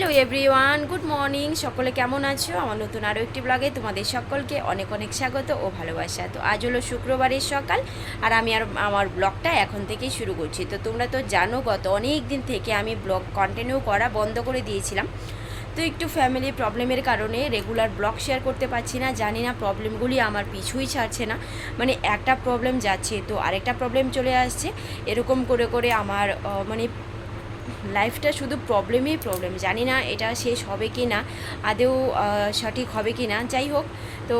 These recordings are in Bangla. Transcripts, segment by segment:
হ্যালো এভরিওয়ান গুড মর্নিং সকলে কেমন আছো? আমার নতুন আরও একটি ব্লগে তোমাদের সকলকে অনেক অনেক স্বাগত ও ভালোবাসা। তো আজ হলো শুক্রবারের সকাল আর আমি আর আমার ব্লগটা এখন থেকেই শুরু করছি। তো তোমরা তো জানো, গত অনেক দিন থেকে আমি ব্লগ কন্টিনিউ করা বন্ধ করে দিয়েছিলাম। তো একটু ফ্যামিলি প্রবলেমের কারণে রেগুলার ব্লগ শেয়ার করতে পারছি না। জানি না প্রবলেমগুলি আমার পিছুই ছাড়ছে না। মানে একটা প্রবলেম যাচ্ছে, তো আরেকটা প্রবলেম চলে আসছে। এরকম করে করে আমার মানে লাইফটা শুধু প্রবলেমই প্রবলেম জানি না এটা শেষ হবে কি না আদেও সঠিক হবে কি না যাই হোক, তো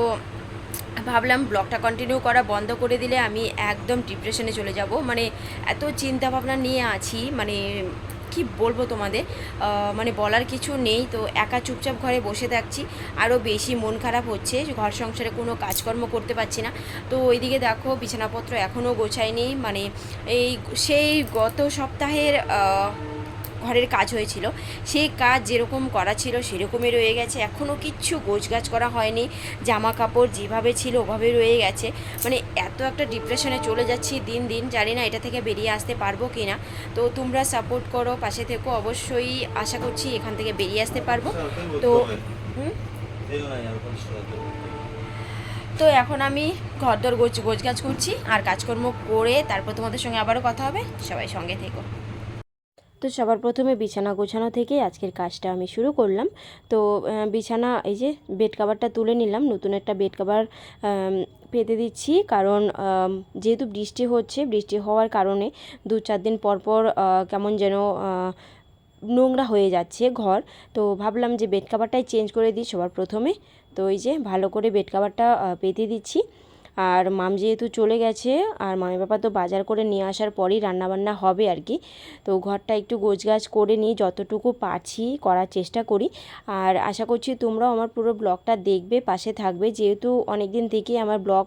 ভাবলাম ব্লগটা কন্টিনিউ করা বন্ধ করে দিলে আমি একদম ডিপ্রেশনে চলে যাব। মানে এত চিন্তা ভাবনা নিয়ে আছি মানে কি বলব তোমাদের? মানে বলার কিছু নেই, তো একা চুপচাপ ঘরে বসে থাকছি আরও বেশি মন খারাপ হচ্ছে, ঘর সংসারে কোনো কাজকর্ম করতে পারছি না। তো ওইদিকে দেখো, বিছানাপত্র এখনও গোছায়নি মানে এই সেই গত সপ্তাহের ঘরের কাজ হয়েছিল। সেই কাজ যেরকম করা ছিল সেরকমই রয়ে গেছে। এখনও কিচ্ছু গোছগাছ করা হয়নি। জামা কাপড় যেভাবে ছিল ওভাবে রয়ে গেছে। মানে এত একটা ডিপ্রেশনে চলে যাচ্ছি দিন দিন। জানি না এটা থেকে বেরিয়ে আসতে পারব কি না তো তোমরা সাপোর্ট করো পাশে থেকো। অবশ্যই আশা করছি এখান থেকে বেরিয়ে আসতে পারব। তো তো এখন আমি ঘরদর গোছ গোছগাছ করছি। আর কাজকর্ম করে তারপর তোমাদের সঙ্গে আবারও কথা হবে। সবাই সঙ্গে থেকো। তো সবার প্রথমে বিছানা গোছানো থেকে আজকের কাজটা আমি শুরু করলাম। তো বিছানা, এই যে বেড কাভারটা তুলে নিলাম, নতুন একটা বেড কাভার পেতে দিচ্ছি। কারণ যেহেতু বৃষ্টি হচ্ছে, বৃষ্টি হওয়ার কারণে দু চার দিন পর পর কেমন যেন নোংরা হয়ে যাচ্ছে ঘর। তো ভাবলাম যে বেড কাভারটাই চেঞ্জ করে দিই সবার প্রথমে। তো এই যে ভালো করে বেড কাভারটা পেতে দিচ্ছি। আর মাম যেহেতু চলে গেছে আর মামি বাবা তো বাজার করে নিয়ে আসার পরেই রান্নাবান্না হবে আর কি। তো ঘরটা একটু গোছগাছ করে নিই যতটুকু পারছি করার চেষ্টা করি। আর আশা করছি তোমরাও আমার পুরো ব্লগটা দেখবে পাশে থাকবে। যেহেতু অনেক দিন থেকেই আমার ব্লগ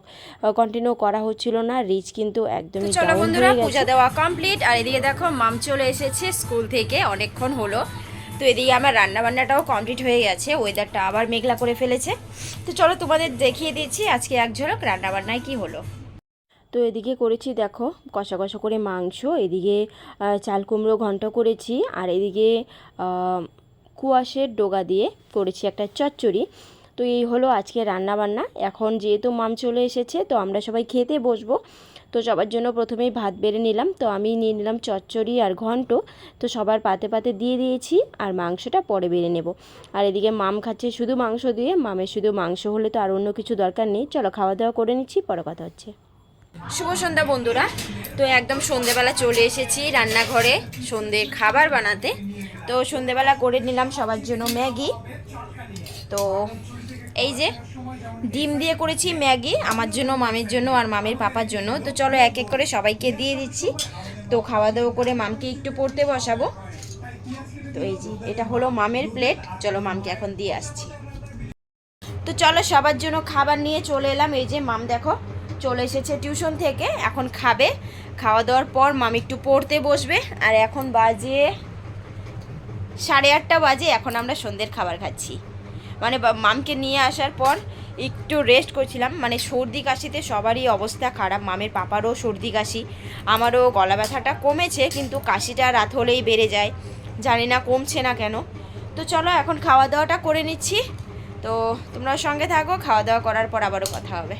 কন্টিনিউ করা হচ্ছিল না রিচ কিন্তু একদমই চলো বন্ধুরা পূজা দেওয়া কমপ্লিট আর এদিকে দেখো মাম চলে এসেছে স্কুল থেকে অনেকক্ষণ হলো। তো এদিকে আমার রান্নাবান্নাটাও কমপ্লিট হয়ে গেছে ওয়েদারটা আবার মেঘলা করে ফেলেছে। তো চলো তোমাদের দেখিয়ে দিচ্ছি আজকে এক ঝলক রান্নাবান্নায় কি হলো। তো এদিকে করেছি দেখো, কষা কষা করে মাংস, এদিকে চাল কুমড়ো ঘন্ট করেছি, আর এদিকে কুয়াশের ডোগা দিয়ে করেছি একটা চচ্চড়ি। তো এই হলো আজকে রান্নাবান্না। এখন যেহেতু মাম চলে এসেছে, তো আমরা সবাই খেতে বসবো। তো সবার জন্য প্রথমেই ভাত বেড়ে নিলাম। তো আমি নিয়ে নিলাম চচ্চড়ি আর ঘন্ট। তো সবার পাতে পাতে দিয়ে দিয়েছি আর মাংসটা পরে বেড়ে নেব। আর এদিকে মাম খাচ্ছে শুধু মাংস দিয়ে, মামের শুধু মাংস হলে তো আর অন্য কিছু দরকার নেই। চলো খাওয়া দাওয়া করে নিচ্ছি, পরে কথা হচ্ছে। শুভ সন্ধ্যা বন্ধুরা। তো একদম সন্ধেবেলা চলে এসেছি রান্নাঘরে সন্ধ্যের খাবার বানাতে। তো সন্ধেবেলা করে নিলাম সবার জন্য ম্যাগি। তো এই যে ডিম দিয়ে করেছি ম্যাগি, আমার জন্য, মামের জন্য আর মামের পাপার জন্য। তো চলো এক এক করে সবাইকে দিয়ে দিচ্ছি। তো খাওয়া দাওয়া করে মামকে একটু পড়তে বসাবো। তো এই যে, এটা হলো মামের প্লেট চলো মামকে এখন দিয়ে আসছি। তো চলো সবার জন্য খাবার নিয়ে চলে এলাম। এই যে মাম দেখো, চলে এসেছে টিউশন থেকে, এখন খাবে। খাওয়া দাওয়ার পর মাম একটু পড়তে বসবে। আর এখন বাজে সাড়ে আটটা বাজে, এখন আমরা সন্ধ্যের খাবার খাচ্ছি। মানে মামকে নিয়ে আসার পর একটু রেস্ট করছিলাম। মানে সর্দি কাশিতে সবারই অবস্থা খারাপ। মামের পাপারও সর্দি কাশি, আমারও গলা ব্যথাটা কমেছে, কিন্তু কাশিটা রাত হলেই বেড়ে যায়। জানি না কমছে না কেন। তো চলো এখন খাওয়া দাওয়াটা করে নিচ্ছি। তো তোমরা সঙ্গে থাকো, খাওয়া দাওয়া করার পর আবারও কথা হবে।